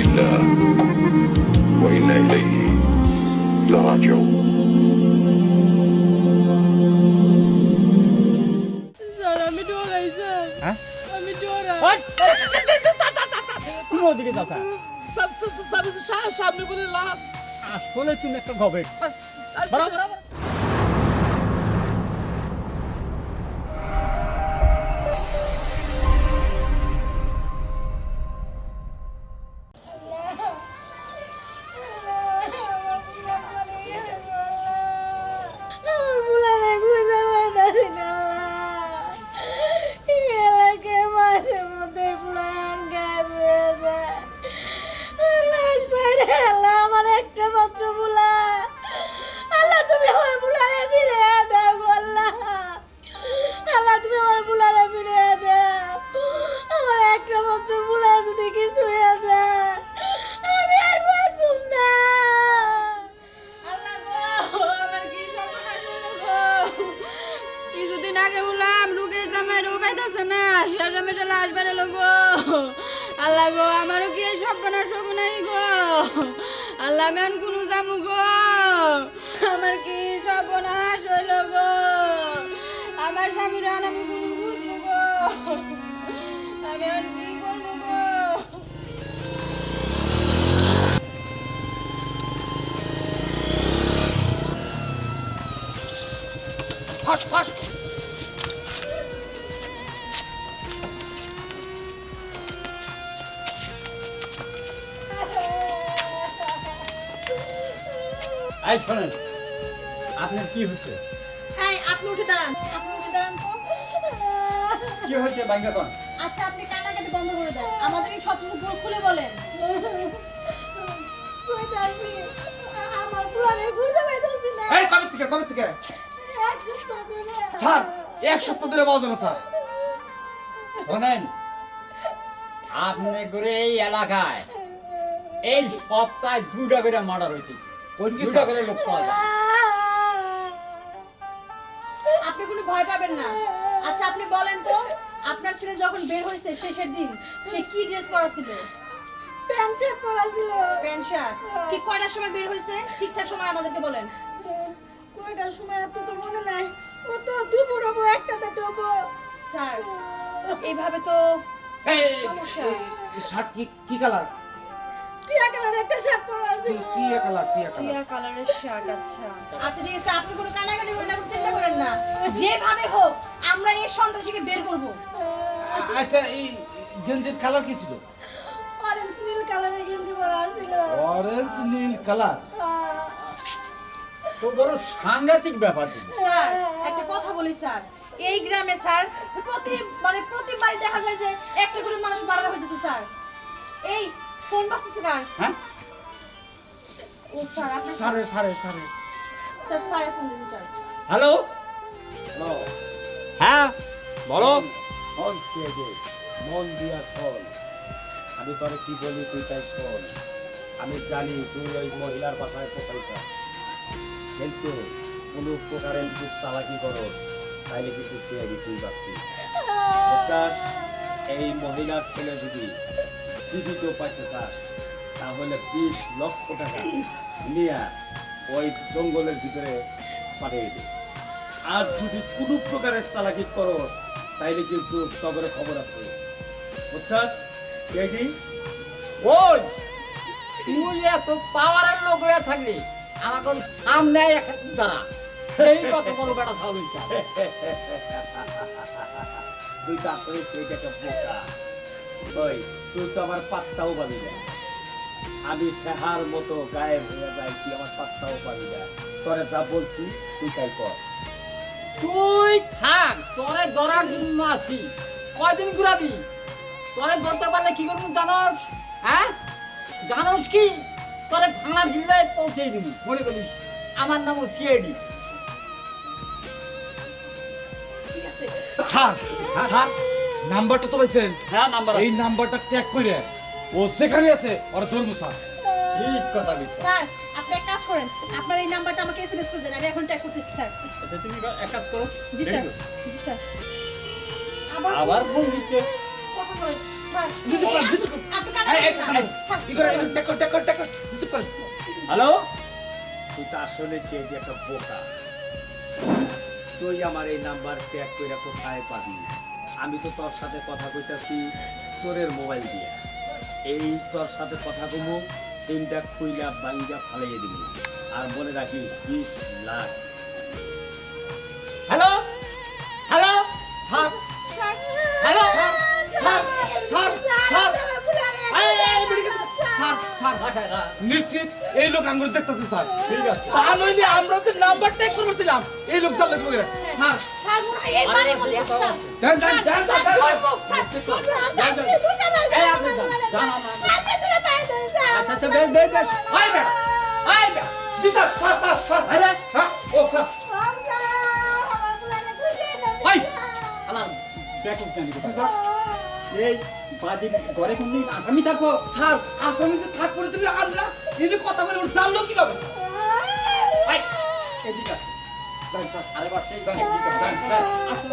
لله وإنا إليه لراجعون sir আমি ডরাই sir হ্যাঁ আমি ডরাই ওই! তুমি ওদিকে যাও কা? সামনে বলে লাশ আসলে তুমি একটা গবেট কিছুদিন আগে বললাম, রুগের জামাই রোগ পাইতেছে না শেষ আমি লাশ বেরোলো গো আল্লাহ গো, আমারও কি এই সর্বনাশ হব নাই গো? আল্লাহ ম্যান কোনো জামু গো। আমার কি সর্বনাশ হইল গো? আমার স্বামীর আমি কোনো বুঝব গো? আমি আর কি করব গো? ফাস ফাস। এই শোনেন আপনার কি হচ্ছে? হ্যাঁ আপনি উঠে দাঁড়ান আপনি উঠে দাঁড়ান তো। কি হচ্ছে বাইঙ্গা কোন আচ্ছা আপনি কান্নাকাটি বন্ধ করে দেন। আমাদেরকে সব কিছু পুরো খুলে বলেন। কইতাছি আমার বুলারে খুঁজে পাইতাছি না। এই কবে থেকে কবে থেকে? এক সপ্তাহ ধরে। স্যার এক সপ্তাহ ধরে পাওয়া যাবে স্যার। শোনেন আপনি করে এই এলাকায় এই সপ্তাহে দুটা করে মার্ডার হইতেছে। দুটা করে লোক পাওয়া যায়। আপনি কোনো ভয় পাবেন না। আচ্ছা আপনি বলেন তো আপনার ছেলে যখন বের হয়েছে শেষের দিন সে কি ড্রেস পরা ছিল প্যান্ট শার্ট পরা ছিল প্যান্ট শার্ট। ঠিক কয়টার সময় বের হয়েছে? ঠিকঠাক সময় আমাদেরকে বলেন। কয়টার সময় এত তো মনে নাই। ও তো দুপুর হব একটাতে ডুবো স্যার এইভাবে তো এই সমস্যা। শার্ট কি কি কালার? টিয়া কালার একটা শার্ট পরা ছিল কি কালার কি কালার। টিয়া কালারের শার্ট আচ্ছা। আচ্ছা ঠিক আছে আপনি কোনো কানাকাটি করেন না চিন্তা করেন না। যেভাবে হোক আমরা এই সন্ত্রাসীকে বের করব। আচ্ছা এই গেঞ্জির কালার কি ছিল? অরেঞ্জ নীল কালারের গেঞ্জি পরা ছিল অরেঞ্জ নীল কালার? তো বড় সাংঘাতিক ব্যাপার স্যার একটা কথা বলি স্যার। এই গ্রামে স্যার প্রতি মানে প্রতিবারই দেখা যায় যে একটা করে মানুষ মারা হইতেছে স্যার। এই ফোন বাজতেছে কার? হ্যাঁ? ও স্যার আপনার সারে সারে সারে স্যার স্যার ফোন দিয়েছে স্যার। হ্যালো? হ্যাঁ বলো। শোন মন দিয়া শোন। আমি তোরে কি বলি তুই তাই শোন। আমি জানি তুই ওই মহিলার বাসায় পোষাইছ। কিন্তু কোনো প্রকারের যদি চালাকি করস তাইলে কিন্তু সিআইডি তুই বাঁচবি। এই মহিলার ছেলে যদি জীবিত পাইতে চাস তাহলে বিশ লক্ষ টাকা নিয়ে ওই জঙ্গলের ভিতরে পাঠিয়ে দে। আর যদি কোনো প্রকারের চালাকি করস তাইলে কিন্তু তগরে খবর আছে। বুঝছাস? সেটি? ওই তুই এত পাওয়ারের লোক হয়ে থাকলি আমার কোন সামনে এক দাঁড়া। এই কত বড় ছাল হইছে। তুই তো আসলে সেইটা একটা বোকা। ওই তুই তো আমার পাত্তাও পাবি না। আমি সেহার মতো গায়েব হয়ে যাই তুই আমার পাত্তাও পাবি না। তোরে যা বলছি তুই তাই কর। তুই থাক তোরে ধরার জন্য আছি। কয়দিন ঘুরাবি? তোরে ধরতে পারলে কি করব জানোস? হ্যাঁ? জানোস কি? তোরে ভাঙা ভিড়ায় পৌঁছে দিব মনে করিস? আমার নামও সিআইডি। ঠিক আছে। স্যার স্যার নাম্বারটা তো পাইছেন? হ্যাঁ নাম্বার এই নাম্বারটা ট্যাগ করে ও যেখানে আছে ওরা ধরবো স্যার। ঠিক কথা বলছিস স্যার আপনি এক কাজ করেন আপনার এই নাম্বারটা আমাকে এসএমএস করে দেন আমি এখন ট্যাগ করতেছি স্যার। আচ্ছা তুমি এক কাজ করো। জি স্যার। জি স্যার। আবার আবার ফোন দিছে? কথা বলেন স্যার। রিসিভ করেন রিসিভ করেন আপনি কাটা এই এই স্যার। কি করে টেক কর টেক কর টেক কর হ্যালো? তুই তো আসলে সেটি একটা বোকা। তুই আমার এই নাম্বার ট্যাগ করে কোথায় পাবি? আমি তো তোর সাথে কথা কইতাছি চোরের মোবাইল দিয়ে। এই তোর সাথে কথা কমু, সিমটা খুইলা বাঙ্গা ফালাইয়ে দিব আর বলে রাখিস, বিশ লাখ এই লোক আঙ্গুর দেখতেছে স্যার। ঠিক আছে তা নইলে আমরা যে নাম্বার টেক করছিলাম এই লোক স্যার লোক স্যার। স্যার মনে হয় এই বাড়ির মধ্যে আছে স্যার। দেন দেন দেন স্যার দেন স্যার যান। এই আপনি যান, যান। আমার। আচ্ছা আচ্ছা বেশ বেশ বেশ বেটা বেটা জি স্যার স্যার স্যার স্যার। আরে। হ্যাঁ ও স্যার। ওই। আলাম দেখুন জানি স্যার। এই। বাদিন ঘরে কোন আসামি থাকব? স্যার আসামি যে থাক করে দিলে আর না এনে কথা বলে ওর জানলো কি হবে এদিকে যান স্যার আরে বাস সেই যান, এদিকে যান, যান। আসুন,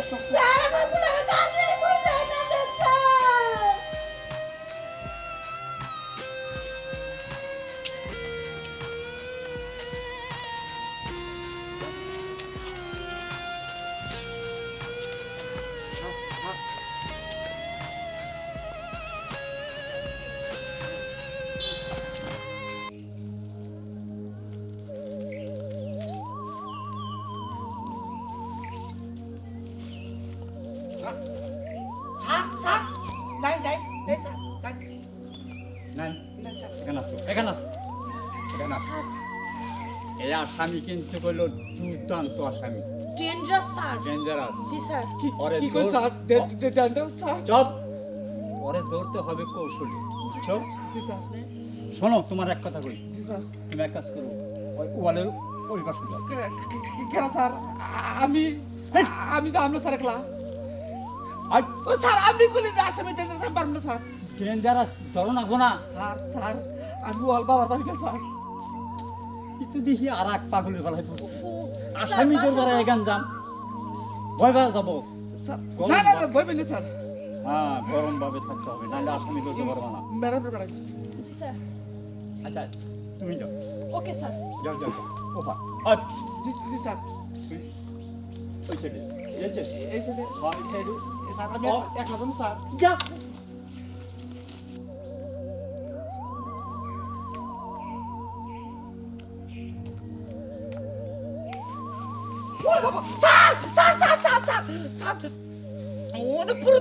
আসামি কিন্তু হলো দুর্দান্ত আসামি। ডেঞ্জারাস স্যার ডেঞ্জারাস জি স্যার কি কি কই স্যার ডে- ডে- স্যার চল। পরে দৌড়তে হবে কৌশলী। জি স্যার শোনো তোমার এক কথা কই। জি স্যার তুমি এক কাজ করো ওই ওয়ালের ওই পাশে যাও। কে- কে- কে- কেন স্যার আমি আমি যে আমরা স্যার একলা। আর স্যার আপনি কইলেন আসামি না স্যার ডেঞ্জারাস ধরো না গোনা স্যার স্যার আমি ওয়াল বাবার বাড়িটা স্যার কিন্তু দেখি আর এক পাগলের গলায় পড়ছে ফু আসামি তোর গলায় এখান যাম। ভয় ভয় যাব। না না না ভয় পেন স্যার হ্যাঁ গরম ভাবে থাকতে হবে নাহলে আসামি করতে পারব না ম্যাডাম ম্যাডাম জি স্যার আচ্ছা তুমি যাও। ওকে স্যার যাও যাও ওপা জি জি স্যার ওই সাইডে এই যে এই হ্যাঁ এই সাইডে স্যার আমি একলা যাব স্যার যা।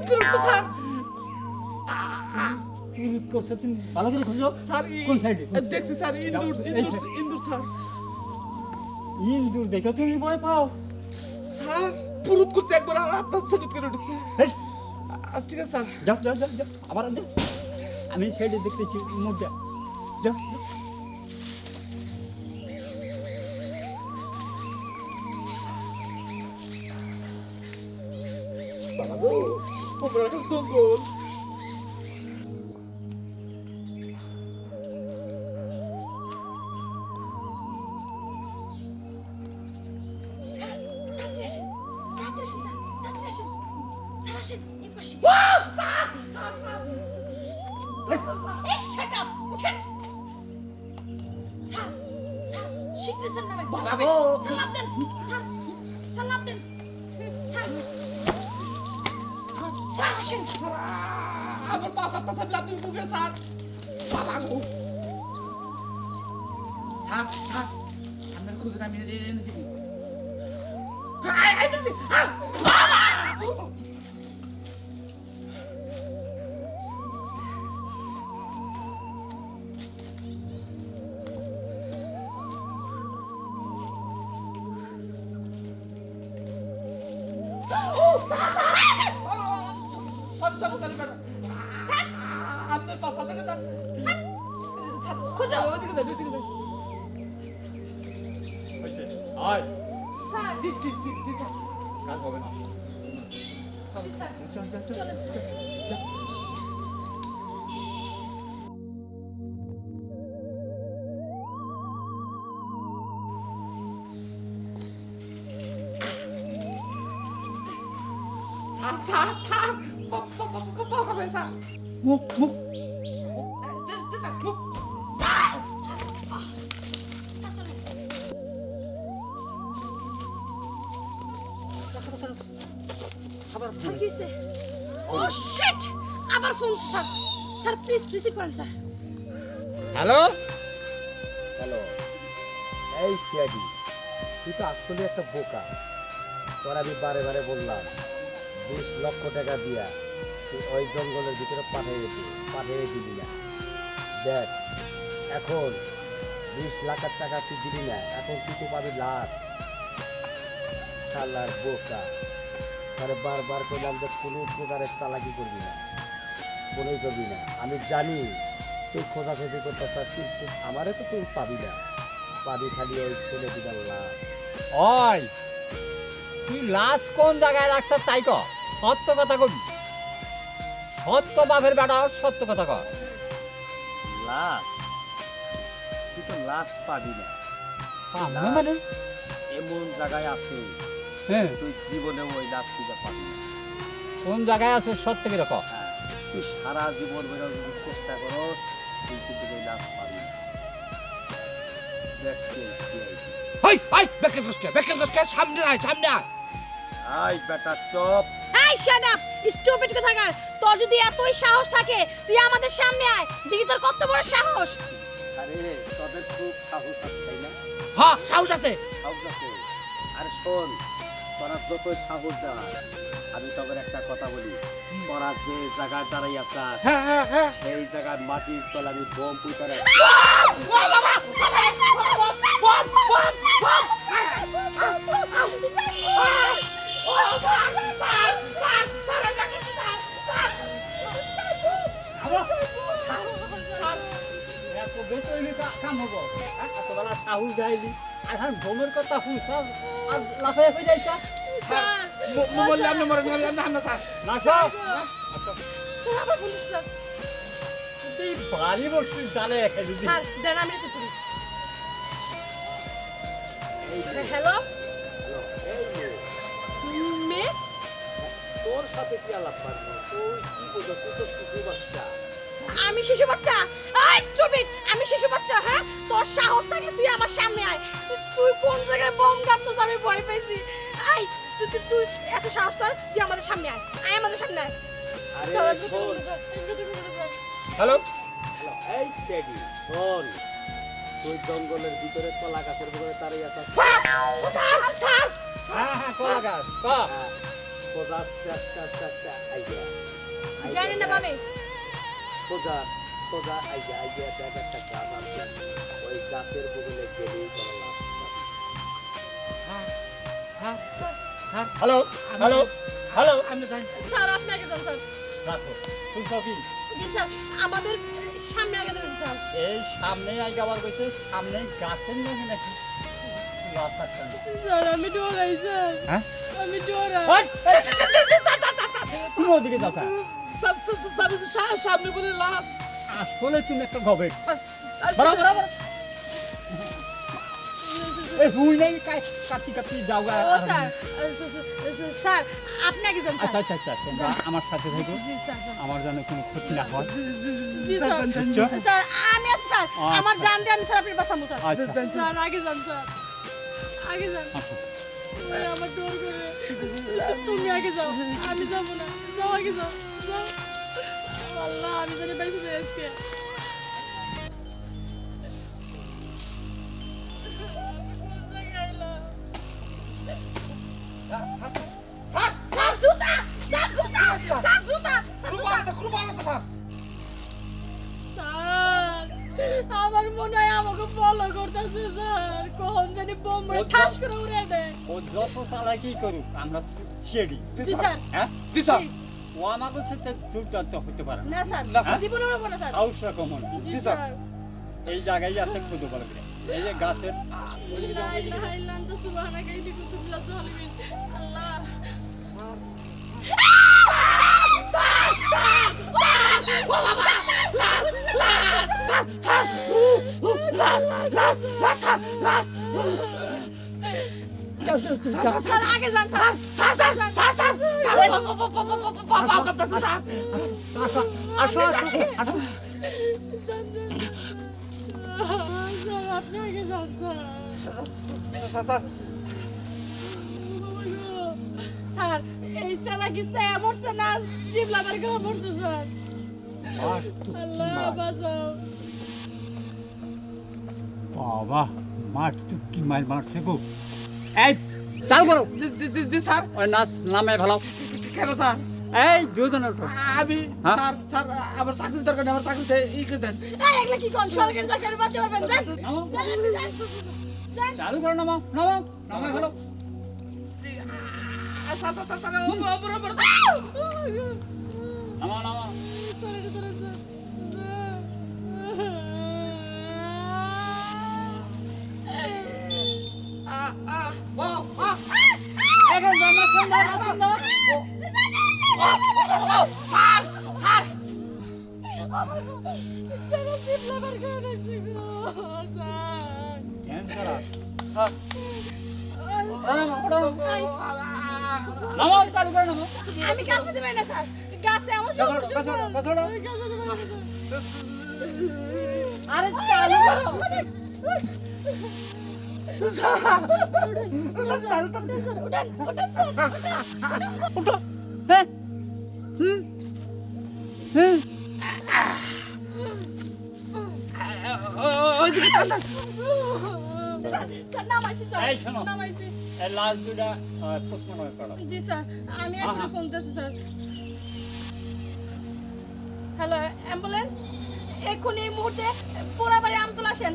করে উঠছে স্যার? তুমি করছ তুমি ভালো করে খুঁজো। স্যার কোন সাইডে দেখছি স্যার ইন্দুর ইন্দুর. ইন্দুর স্যার। ইন্দুর দেখে তুমি ভয় পাও? স্যার পুরুত করছে একবার আর আত্মা সাজুত করে উঠেছে। ঠিক আছে স্যার। যাও যাও যাও যাও। আবার যাও আমি সাইডে দেখতেছি মধ্যে যাও। তোমরা এখন জঙ্গল স্যার তাড়াতাড়ি আসেন তাড়াতাড়ি আসেন স্যার তাড়াতাড়ি আসেন স্যার আসেন স্যার বাবা গো স্যার স্যার আপনার খুঁজে আমি এনে খোঁজো। ওইদিকে যান ওইদিকে যান হয়েছে আয় স্যার জি জি জি জি স্যার কাজ হবে না জি স্যার চল চল চল চলেন স্যার স্যার স্যার স্যার পা পা পা পা পা খাবে স্যার মুখ মুখ স্যার আবার phone sir sir please receive করেন স্যার হ্যালো হ্যালো এই সিয়াডি তুই তো আসলে একটা বোকা। তোর আমি বারে বারে বললাম বিশ লক্ষ টাকা দিয়া তুই ওই জঙ্গলের ভিতরে পাঠিয়ে দিবি পাঠিয়ে দিবি না। দেখ এখন বিশ লাখ টাকা তুই দিবি না এখন তুই তো পাবি লাশ। শালার বোকা তারে বারবার করলাম যে কোনো প্রকারের চালাকি করবি না। কোনোই করবি না। আমি জানি তুই খোঁজাখুঁজি করতে চাস কিন্তু আমারে তো তুই পাবি না। পাবি খালি ওই ছেলে দুটার লাশ। ওই তুই লাশ কোন জায়গায় রাখছ তাই ক সত্য কথা কবি। সত্য বাপের বেটা সত্য কথা কর। লাশ? তুই তো লাশ পাবি না। আমরা মানে? এমন জায়গায় আছে হ্যাঁ। তুই জীবনে ওই লাশ খুঁজে পাবি কোন জায়গায় আছে সত্য কি রকম? হ্যাঁ। তুই সারা জীবন বেরো যদি চেষ্টা করস তুই কিন্তু এই লাশ পাবি না। দেখ কে CID হাই হাই বেকের কষ্টে বেকের কষ্টে সামনে আয় সামনে আয়। আই বেটা চপ। এই শাট আপ স্টুপিড কোথাকার। তোর যদি এতই সাহস থাকে তুই আমাদের সামনে আয়। দেখি তোর কত বড় সাহস। আরে তোদের খুব সাহস আছে তাই না? হ্যাঁ সাহস আছে। সাহস আছে। আরে শোন তোরা যতই সাহস দেওয়া আমি তোদের একটা কথা বলি। তোরা যে জায়গায় দাঁড়াই আসাস সেই জায়গায় মাটির তলে আমি বোম পুইতারে এত বেশি হইলে তো কাম হব। হ্যাঁ? সাহস দেয়নি। আর হ্যাঁ বোমের কথা শুনছ আর লাফাই হয়ে যাইছ স্যার। বললাম না মরে গেলাম না আমরা স্যার। না স্যার। আবার পুলিশ স্যার। তুই বাড়ি বসবি জালে স্যার দেন আমি রিসিভ করি হ্যালো? মেয়ে? তোর সাথে কি আলাপ পারব তুই কি বোঝো তুই তো শিশু বাচ্চা। আমি শিশু বাচ্চা। আই স্টুপিড আমি শিশু বাচ্চা হ্যাঁ? তোর সাহস থাকলে তুই আমার সামনে আয়। তুই কোন জায়গায় বম গাড়ছিস আমি ভয় পাইছি আই তুই তুই তুই এত সাহস তোর তুই আমাদের সামনে আয়। আয় আমাদের সামনে আয়। হ্যালো? এই সেডি শোন। তুই জঙ্গলের ভিতরে কলা গাছের ভিতরে দাঁড়িয়ে আছিস। হ্যাঁ হ্যাঁ কলা গাছ ক? সোজা আস্তে আস্তে আস্তে আস্তে আইডিয়া। জানি না পাবে সোজা সোজা আইডিয়া আইডিয়া দেখ একটা গাছ আছে ওই গাছের বদলে গেলেই। হ্যালো হ্যালো হ্যালো আমি জানি স্যার আপনি আগে স্যার রাখো শুনছ কি জি স্যার আমাদের সামনে আগে স্যার এই সামনে আগে আবার কইছে সামনে গাছের মধ্যে নাকি স্যার আমি ডরাই স্যার হ্যাঁ আমি ডরাই তুমি ওদিকে যাও স্যার স্যার স্যার স্যার সামনে বলে লাশ। আসলে তুমি একটা গবেট। বরাবর বরাবর এই হুই নাই কাটি কাটি যাও ও স্যার স্যার আপনি আগে যান আচ্ছা স্যার আচ্ছা আচ্ছা তোমরা আমার সাথে থাকো। জি স্যার স্যার। আমার যেন কোনো ক্ষতি না হয়। জি স্যার স্যার। আমি স্যার। আমার আচ্ছা। জান দিয়ে আমি স্যার আপনার স্যার। আচ্ছা। স্যার আগে যান স্যার। আগে যান। আমার ডর করে তুমি আগে যাও আমি যাব না যাও আগে যাও যাও আল্লাহ আমি জানি বাইসে যাই আজকে কোন জায়গায় এলাম? স্যার জুতা স্যার আমার মনে হয় আমাকে ফলো করতেছে স্যার। কখন জানি বোম মেরে ঠাস করে উড়ে দেয়। ও যত চালাকি করুক আমরা ছেড়ি জি স্যার। হ্যাঁ? জি স্যার। ও আমাকে সাথে দুর্দান্ত হতে পারে না। স্যার। না, স্যার। জীবনে উড়বো না স্যার। হাউস রকম না। জি স্যার। এই জায়গায় আছে খুঁজে বলে এই যে গাছের লা আপনি আগে যান স্যার স্যার এই সেনা কি সে মরছে না জিবলা বের করে মরছে স্যার আল্লাহ বাঁচাও বাবা মার তো কি মার মারছে গো। এই চাল করো জি জি, জি জি স্যার। ওই নাচ নামে ভালো কেন স্যার? এই দুজনের আমি হ্যাঁ? স্যার স্যার আমার চাকরি দরকার আমার চাকরিতে ই করে দেন। এগুলা কি কোন সরকারি চাকরি বাদ পারবেন। চালু করো নামাও নামাও নামে ভালো স্যার স্যার স্যার ওপর ওপর নামাও নামাও। স্যার এটা ধরেন স্যার আমি কাজ করতে পারি না স্যার গাছে আমার আরে চালু করো। জি স্যার আমি এখন ফোন দিচ্ছি স্যার হ্যালো অ্যাম্বুলেন্স এক্ষুনি এই মুহূর্তে পোড়াবাড়ি আমতলা আসেন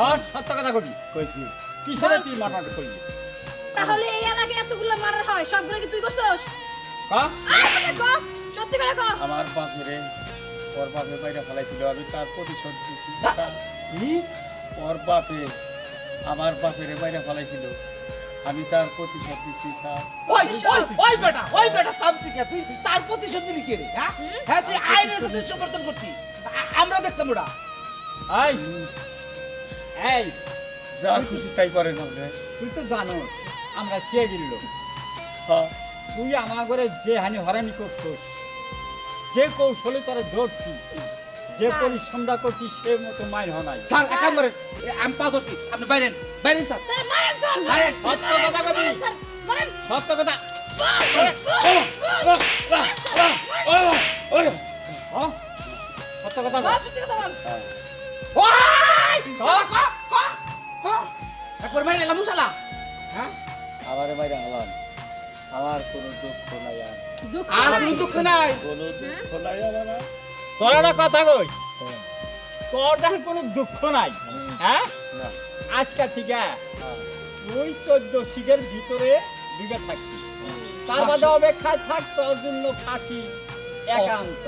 হ্যাঁ সত্য কথা কবি কইছি কিসের তুই করলি তাহলে এই এলাকায় এতগুলো মারার হয় সবগুলো কি তুই করছিস? কা? সত্যি করে কো। আমার বাপেরে ওর বাপে বাইরে ফেলাইছিল আমি তার প্রতিশোধ দিছি কি? ওর বাপে আমার বাপেরে বাইরে ফেলাইছিল আমি তার প্রতিশোধ দিছি স্যার। ওই ওই ওই বেটা ওই বেটা তামচিকে তুই তার প্রতিশোধ নিলি কে রে হ্যাঁ? হ্যাঁ তুই আইনের কথা সমর্থন করছিস। আমরা দেখতাম ওটা এই এই যা খুশি তাই করেন আপনি তুই তো জানোস আমরা সে গিল্লো হ্যাঁ তুই আমার ঘরে যে হানি হরানি করছস যে কৌশলে তোরা ধরছি যে পরিশ্রমটা করছিস সে মতো মাইর হনাই স্যার এক কাম করেন আমি পা ধরছি আপনি বাইরেন বাইরেন স্যার। স্যার মারেন স্যার মারেন, সত্য কথা কবি। স্যার মারেন। সত্য কথা। হ্যাঁ? সত্য কথা। বল। কথা বল। একবার বাইরে এলাম শালা। হ্যাঁ? আমারে বাইরে হালাম আমার কোনো দুঃখ নাই আর। দুঃখ আর নাই। কোনো দুঃখ নাই? কোনো দুঃখ নাই আমার আর। তোর একটা কথা কই? হ্যাঁ, তোর দেখেন কোনো দুঃখ নাই। হ্যাঁ? আজকে থেকে হ্যাঁ, তুই চোদ্দ শিখের ভিতরে দিকে থাকবি। তার বাদে অপেক্ষায় থাক তোর জন্য ফাঁসি একান্ত!